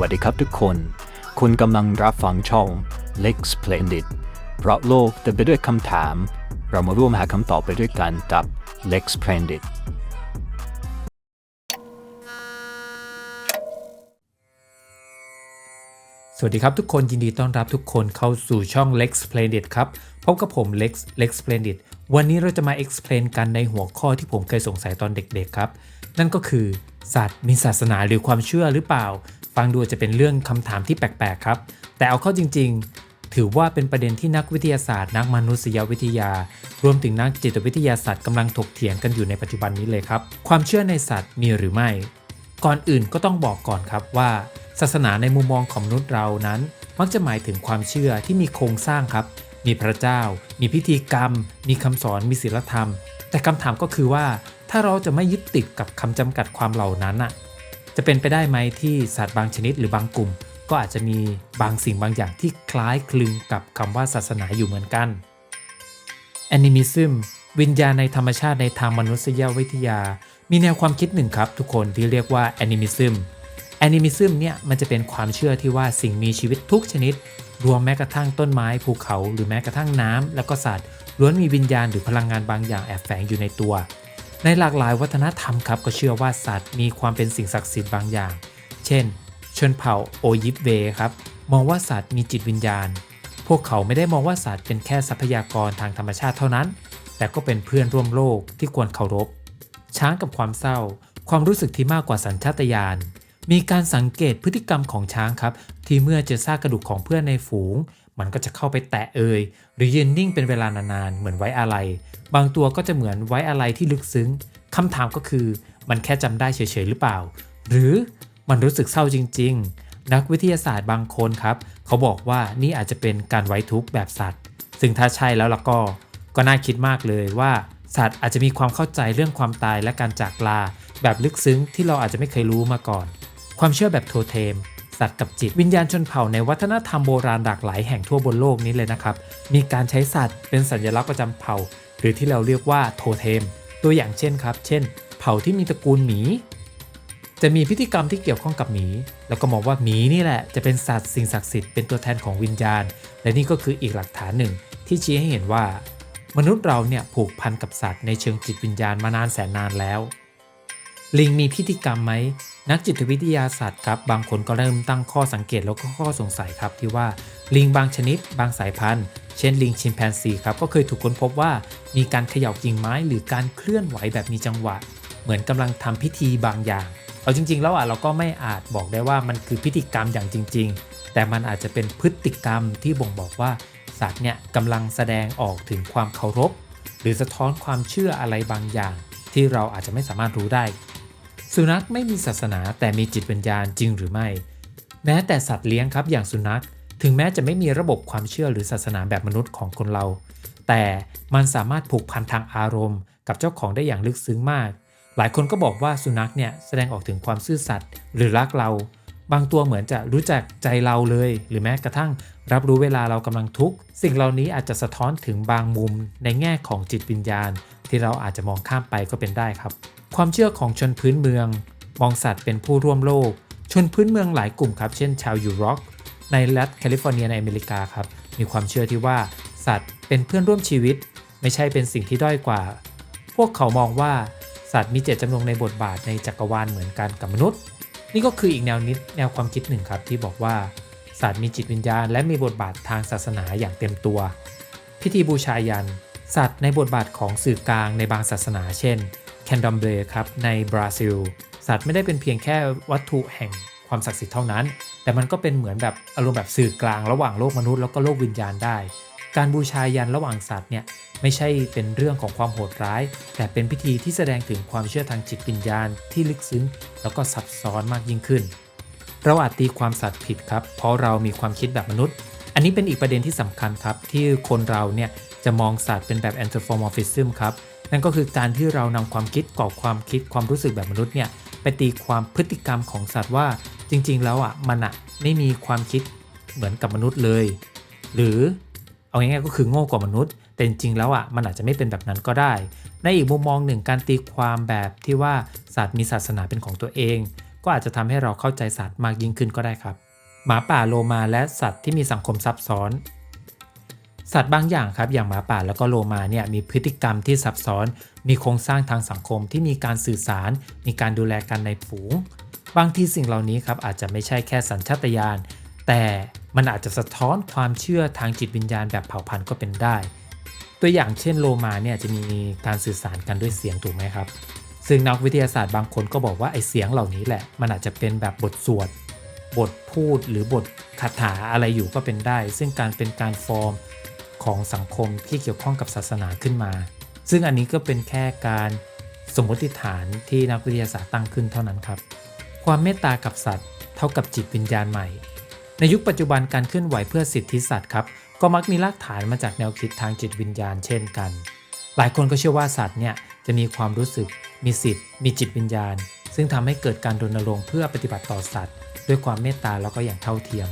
วัสดีครับทุกคน คุณกำลังรับฟังช่อง Lex Splendid เพราะโลกเต็มไปด้วยคำถาม เรามาร่วมหาคำตอบไปด้วยกันกับ Lex Splendid สวัสดีครับทุกคนยินดีต้อนรับทุกคนเข้าสู่ช่อง Lex Splendid ครับ พบกับผม Lex Lex Splendid วันนี้เราจะมา explain กันในหัวข้อที่ผมเคยสงสัยตอนเด็กๆครับ นั่นก็คือสัตว์มีศาสนาหรือความเชื่อหรือเปล่า ฟังดูจะเป็นเรื่องคำถามที่แปลกๆครับ แต่เอาเข้าจริง ๆ ถือว่าเป็นประเด็นที่นักวิทยาศาสตร์ นักมนุษยวิทยา รวมถึงนักจิตวิทยาศาสตร์กำลังถกเถียงกันอยู่ในปัจจุบันนี้เลยครับ ความเชื่อในสัตว์มีหรือไม่ ก่อนอื่นก็ต้องบอกก่อนครับว่า ศาสนาในมุมมองของมนุษย์เรานั้น มักจะหมายถึงความเชื่อที่มีโครงสร้างครับ มีพระเจ้า มีพิธีกรรม มีคำสอน มีศีลธรรม แต่คำถามก็คือว่า ถ้าเราจะไม่ยึดติดกับคำจำกัดความเหล่านั้นน่ะ จะเป็นไปได้ไหมที่สัตว์บางชนิดหรือบางกลุ่ม ก็อาจจะมีบางสิ่งบางอย่างที่คล้ายคลึงกับคำว่าศาสนาอยู่เหมือนกันแอนิมิซึมวิญญาณในธรรมชาติในทางมนุษยวิทยา มีแนวความคิดหนึ่งครับ ทุกคนที่เรียกว่าแอนิมิซึมแอนิมิซึมเนี่ยมันจะเป็นความเชื่อที่ว่าสิ่งมีชีวิตทุกชนิด รวมแม้กระทั่งต้นไม้ภูเขา หรือแม้กระทั่งน้ำแล้วก็สัตว์ล้วนมีวิญญาณหรือพลังงานบางอย่างแอบแฝงอยู่ในตัว ในหลากหลายวัฒนธรรมครับก็เชื่อว่าสัตว์มีความเป็นสิ่งศักดิ์สิทธิ์บางอย่าง เช่น ชนเผ่าโอยิปเวครับมองว่าสัตว์มีจิตวิญญาณ พวกเขาไม่ได้มองว่าสัตว์เป็นแค่ทรัพยากรทางธรรมชาติเท่านั้น แต่ก็เป็นเพื่อนร่วมโลกที่ควรเคารพ ช้างกับความเศร้า ความรู้สึกที่มากกว่าสัญชาตญาณ มีการสังเกตพฤติกรรมของช้างครับ ที่เมื่อเจอซากกระดูกของเพื่อนในฝูง มันก็จะเข้าไปแตะเอ่ยหรือยืนนิ่งเป็นเวลานานๆ เหมือนไว้อะไร บางตัวก็จะเหมือนไว้อะไรที่ลึกซึ้งคำถามก็คือ มันแค่จำได้เฉยๆหรือเปล่า หรือมันรู้สึกเศร้าจริง ๆ นักวิทยาศาสตร์บางคนครับ เขาบอกว่านี่อาจจะเป็นการไว้ทุกข์แบบสัตว์ ซึ่งถ้าใช่แล้วล่ะก็ ก็น่าคิดมากเลยว่าสัตว์อาจจะมีความเข้าใจเรื่องความตายและการจากลา แบบลึกซึ้งที่เราอาจจะไม่เคยรู้มาก่อน ความเชื่อแบบโทเทม สัตว์กับจิต วิญญาณชนเผ่าในวัฒนธรรมโบราณหลากหลายแห่งทั่วบนโลกนี้เลยนะครับ มีการใช้สัตว์เป็นสัญลักษณ์ประจำเผ่า หรือที่เราเรียกว่าโทเทม ตัวอย่างเช่นครับ เช่น เผ่าที่มีตระกูลหมี จะมีพิธีกรรมที่เกี่ยวข้องกับหมี แล้วก็มองว่าหมีนี่แหละจะเป็นสัตว์สิ่งศักดิ์สิทธิ์เป็นตัวแทนของวิญญาณ และนี่ก็คืออีกหลักฐานหนึ่ง ที่ชี้ให้เห็นว่า มนุษย์เราเนี่ยผูกพันกับสัตว์ในเชิงจิตวิญญาณมานานแสนนานแล้วลิงมีพิธีกรรมไหม นักจิตวิทยาศาสตร์ครับบางคนก็เริ่มตั้งข้อสังเกตแล้วก็ข้อสงสัยครับที่ว่าลิงบางชนิด บางสายพันธุ์ เช่นลิงชิมแปนซีครับก็เคยถูกค้นพบว่ามีการเขย่ากิ่งไม้หรือการเคลื่อนไหวแบบมีจังหวะ เหมือนกำลังทำพิธีบางอย่างเอาจริง ๆ แล้วอะเราก็ไม่อาจบอกได้ว่ามันคือพิธีกรรมอย่างจริง ๆ แต่มันอาจจะเป็นพฤติกรรมที่บ่งบอกว่าสัตว์เนี่ยกำลังแสดงออกถึงความเคารพ หรือสะท้อนความเชื่ออะไรบางอย่าง ที่เราอาจจะไม่สามารถรู้ได้ สุนัขไม่มีศาสนาแต่มีจิตวิญญาณจริงหรือไม่ แม้แต่สัตว์เลี้ยงครับอย่างสุนัข ถึงแม้จะไม่มีระบบความเชื่อหรือศาสนาแบบมนุษย์ของคนเรา แต่มันสามารถผูกพันทางอารมณ์ กับเจ้าของได้อย่างลึกซึ้งมาก หลายคนก็บอกว่าสุนัขเนี่ยแสดงออกถึงความซื่อสัตย์หรือรักเรา บางตัวเหมือนจะรู้จักใจเราเลย หรือแม้กระทั่งรับรู้เวลาเรากำลังทุกข์ สิ่งเหล่านี้อาจจะสะท้อนถึงบางมุมในแง่ของจิตวิญญาณ ที่เราอาจจะมองข้ามไปก็เป็นได้ครับ ความเชื่อของชนพื้นเมือง มองสัตว์เป็นผู้ร่วมโลก ชนพื้นเมืองหลายกลุ่มครับ เช่น ชาวยูร็อกในรัฐแคลิฟอร์เนียในอเมริกาครับ มีความเชื่อที่ว่าสัตว์เป็นเพื่อนร่วมชีวิต ไม่ใช่เป็นสิ่งที่ด้อยกว่า พวกเขามองว่าสัตว์มีเจตจำนงในบทบาทในจักรวาลเหมือนกันกับมนุษย์ นี่ก็คืออีกแนวนิดแนวความคิดหนึ่งครับที่บอกว่าสัตว์มีจิตวิญญาณ และมีบทบาททางศาสนาอย่างเต็มตัว พิธีบูชายันสัตว์ในบทบาทของสื่อกลางในบางศาสนา เช่นแคนดอมเบรครับในบราซิล สัตว์ไม่ได้เป็นเพียงแค่วัตถุแห่งความศักดิ์สิทธิ์เท่านั้น แต่มันก็เป็นเหมือนแบบอารมณ์แบบสื่อกลางระหว่างโลกมนุษย์แล้วก็โลกวิญญาณได้ การบูชายันระหว่างสัตว์เนี่ยไม่ใช่เป็นเรื่องของความโหดร้าย แต่เป็นพิธีที่แสดงถึงความเชื่อทางจิตวิญญาณที่ลึกซึ้ง แล้วก็ซับซ้อนมากยิ่งขึ้น เราอาจตีความสัตว์ผิดครับ เพราะเรามีความคิดแบบมนุษย์ อันนี้เป็นอีกประเด็นที่สำคัญครับ ที่คนเราเนี่ยจะมองสัตว์เป็นแบบ anthropomorphism ครับนั่นก็คือการที่เรานำความคิดกรอบความคิดความรู้สึกแบบมนุษย์เนี่ยไปตีความพฤติกรรมของสัตว์ว่าจริง ๆ แล้วอะมันอะไม่มีความคิดเหมือนกับมนุษย์เลย หรือ เอาง่ายๆก็คือโง่กว่ามนุษย์ แต่จริงๆแล้วอะมันอาจจะไม่เป็นแบบนั้นก็ได้ ในอีกมุมมองหนึ่งการตีความแบบที่ว่าสัตว์มีศาสนาเป็นของตัวเอง ก็อาจจะทำให้เราเข้าใจสัตว์มากยิ่งขึ้นก็ได้ครับ หมาป่าโลมาและสัตว์ที่มีสังคมซับซ้อน สัตว์บางอย่างครับอย่างหมาป่าแล้วก็โลมาเนี่ยมีพฤติกรรมที่ซับซ้อน มีโครงสร้างทางสังคมที่มีการสื่อสาร มีการดูแลกันในฝูง บางทีสิ่งเหล่านี้ครับอาจจะไม่ใช่แค่สัญชาตญาณ แต่มันอาจจะสะท้อนความเชื่อทางจิตวิญญาณแบบเผ่าพันธุ์ก็เป็นได้ ตัวอย่างเช่นโลมาเนี่ยจะมีการสื่อสารกันด้วยเสียงถูกไหมครับ ซึ่งนักวิทยาศาสตร์บางคนก็บอกว่าไอเสียงเหล่านี้แหละ มันอาจจะเป็นแบบบทสวด บทพูดหรือบทคาถาอะไรอยู่ก็เป็นได้ ซึ่งการเป็นการฟอร์มของสังคมที่เกี่ยวข้องกับศาสนาขึ้นมา ซึ่งอันนี้ก็เป็นแค่การสมมติฐานที่นักวิทยาศาสตร์ตั้งขึ้นเท่านั้นครับ ความเมตตากับสัตว์ เท่ากับจิตวิญญาณใหม่ ในยุคปัจจุบันการเคลื่อนไหวเพื่อสิทธิสัตว์ครับก็มักมีรากฐานมาจากแนวคิดทางจิตวิญญาณเช่นกัน หลายคนก็เชื่อว่าสัตว์เนี่ยจะมีความรู้สึก มีสิทธิ์ มีจิตวิญญาณ ซึ่งทำให้เกิดการรณรงค์เพื่อปฏิบัติต่อสัตว์ ด้วยความเมตตาแล้วก็อย่างเท่าเทียม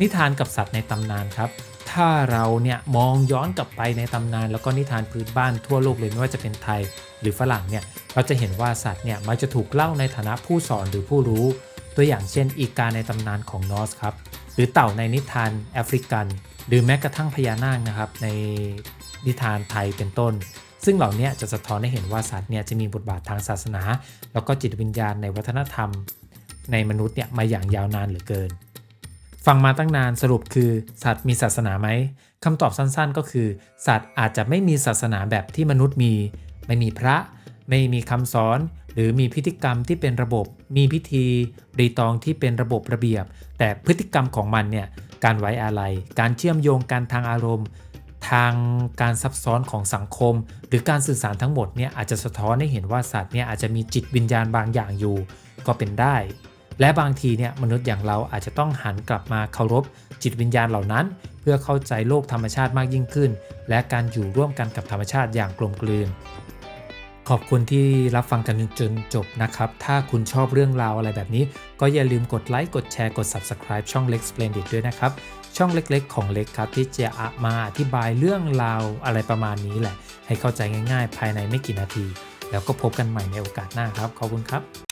นิทานกับสัตว์ในตำนานครับ ถ้าเราเนี่ยมองย้อนกลับไปในตำนานแล้วก็นิทานพื้นบ้านทั่วโลกเลยไม่ว่าจะเป็นไทย หรือฝรั่งเนี่ยเราจะเห็นว่าสัตว์เนี่ยมักจะถูกเล่าในฐานะผู้สอนหรือผู้รู้ ตัวอย่างเช่นอีกาในตำนานของนอสครับ หรือเต่าในนิทานแอฟริกัน หรือแม้กระทั่งพญานาคนะครับในนิทานไทยเป็นต้น ซึ่งเหล่านี้จะสะท้อนให้เห็นว่าสัตว์เนี่ยจะมีบทบาททางศาสนา แล้วก็จิตวิญญาณในวัฒนธรรม ในมนุษย์เนี่ยมาอย่างยาวนานเหลือเกิน ฟังมาตั้งนานสรุปคือ สัตว์มีศาสนาไหมคำตอบสั้นๆ ก็คือ สัตว์อาจจะไม่มีศาสนาแบบที่มนุษย์มี ไม่มีพระ ไม่มีคำสอน หรือมีพิธีกรรมที่เป็นระบบ มีพิธีรีตองที่เป็นระบบระเบียบ แต่พฤติกรรมของมันเนี่ยการไว้อาลัยการเชื่อมโยงกันทางอารมณ์ ทางการซับซ้อนของสังคม หรือการสื่อสารทั้งหมดเนี่ยอาจจะสะท้อนให้เห็นว่าสัตว์เนี่ยอาจจะมีจิตวิญญาณบางอย่างอยู่ ก็เป็นได้ และบางทีเนี่ยมนุษย์อย่างเราอาจจะต้องหันกลับมาเคารพจิตวิญญาณเหล่านั้น เพื่อเข้าใจโลกธรรมชาติมากยิ่งขึ้น และการอยู่ร่วมกันกับธรรมชาติอย่างกลมกลืน ขอบคุณที่รับฟังกันจนจบนะครับ ถ้าคุณชอบเรื่องราวอะไรแบบนี้ ก็อย่าลืมกดไลค์ กดแชร์ กด Subscribe ช่อง Lex Splendid ด้วยนะครับ ช่องเล็กๆ ของเล็กครับ ที่จะมาอธิบายเรื่องราวอะไรประมาณนี้แหละ ให้เข้าใจง่ายๆ ภายในไม่กี่นาที แล้วก็พบกันใหม่ในโอกาสหน้าครับ ขอบคุณครับ